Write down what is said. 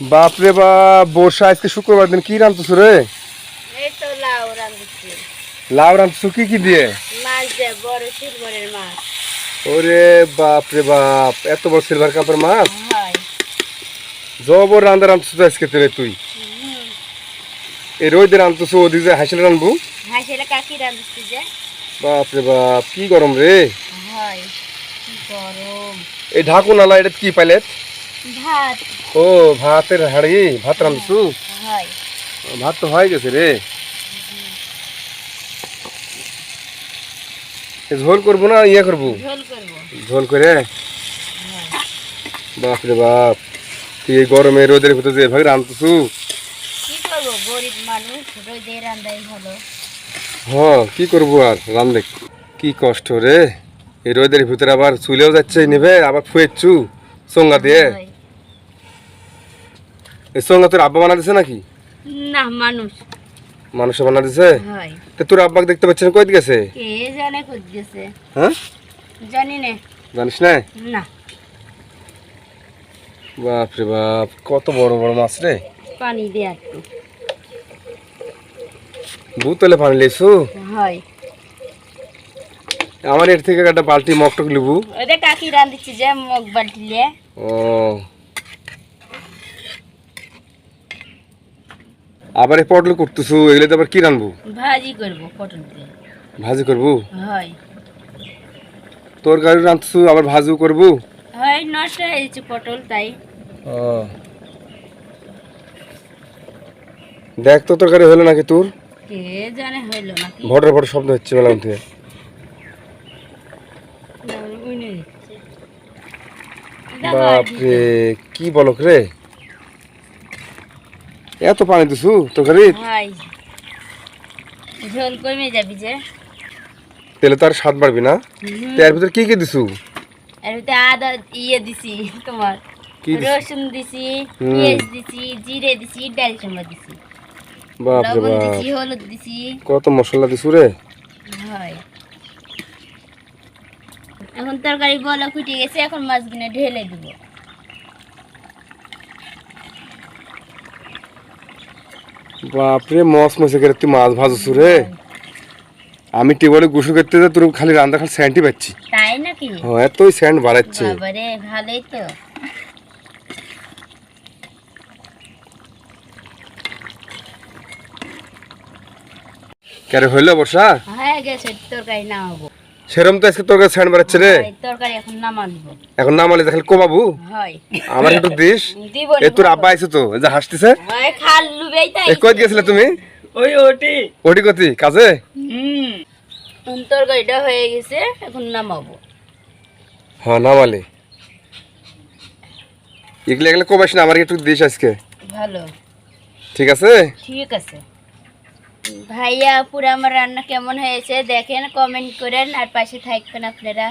বাপরে বাপ বর্ষা আজকে শুক্রবার দিন কি রান্ধতেছো রে? লাউ রাঁধছি কি কি দিয়ে? ওরে বাপরে বাপ এত বড় সিলভার কাপের মাছ? জবর রান্ধা রান্ধতেছো তো আজকে তেরে তুই। এই রোদে রান্ধতেছো ওদিকে হাসিলে রান্ধবো হাসিলে কাকি বাপরে বাপ কি গরম রে। এই ঢাকুন আলা এটা কি পাইলেট? ভাত। ও ভাতের হাড়ি ভাত রান্ধতেছো হয় ভাত তো হয়ে গেছে রে। ঝোল করব না ইয়ে করব? ঝোল করব। ঝোল করে? বাপরে বাপ তুই এই গরমে রোদের ভিতরে যে এভাবে ভালো। হ্যাঁ কি করব আর? রান্ধে কি কষ্ট রে? এই রোদের ভিতরে আবার চুলেও যাচ্ছে নেবে আবার ফুয়েছু সঙ্গা দিয়ে। এই সঙ্গা তোর আব্বা বানা দিছে নাকি? না মানুষ। মানুষে বানা দিছে? হয়। তো তোর আব্বাকে দেখতে পাচ্ছেন কই গেছে? কে জানে খুঁজ গেছে। হ্যাঁ? জানি না। জানিস না? না। বাপরে বাপ কত বড় বড় মাছ রে। পানি দিয়ে একটু বুতলে পানি লেছু হয়। আমার এর থেকে একটা বালতি মকটক লিবু। ওদের কাকি রাঁধছি যে মগ বাল্টিলে ও। আবার এই পটল করতেছু এগুলো তো আবার কি রানবো? ভাজি করব পটল দিয়ে। ভাজি করব? হয়। তোর গাড়ি রাঁধতেছু আবার ভাজু করব? হয় নষ্ট হয়েছে পটল তাই। ও। দেখ তো তরকারি হলো নাকি তোর? কে জানে হইল নাকি? ভটর ভটর শব্দ হচ্ছে। দেখো আর বাপরে কি বলক রে? এত পানি দিছু তরকারি ঝোল কমে যাবি যে? তেলে তো আর স্বাদ বাড়বি না। তো এর ভিতরে কি কি দিছু? আর ওতে আদা ইয়ে দিছি তোমার। রসুন দিছি। পেঁয়াজ দিছি জিরে দিছি ডাল চামড়া দিছি। বাপরে লবণ বাপ। দিছি হলুদ দিছি। কত মশলা দিছু রে? হয় এখন তরকারি বলা ফুটে গেছে এখন মাছগুলো ঢেলে দিব। বাপরে মস মসে করে তুই মাছ ভাজছু রে। আমি টেবলে গোসল করতে যা তোর খালি রান্না খালি স্যান্ডই পাচ্ছি। তাই নাকি? হ্যাঁ এতই স্যান্ড বাড়াচ্ছে। বাবারে ভালোই তো। কেন হইল বর্ষা? হয়ে গেছে তরকারি নামাবো সেরম তো আজকে তোর কাছে স্যান্ড বাড়াচ্ছে রে। তরকারি এখন নামা দিব এখন না মালে খালি কোবাবু হয়। আমার একটু দিস। এ তোর আব্বা আইছে তো যে হাসতেছে। হয় খাল তাই কই গেছিলে তুমি? ওই ওটি। ওটি কতি কাজে? হুম। এখন তরকারিটা হয়ে গেছে এখন নামাবো। হ্যাঁ নামালে। এগুলো এগুলো কোবাস না আমার একটু দিস আজকে। ভালো। ঠিক আছে? ঠিক আছে। ভাইয়া আপুরা আমার রান্না কেমন হয়েছে দেখেন কমেন্ট করেন আর পাশে থাকবেন আপনারা।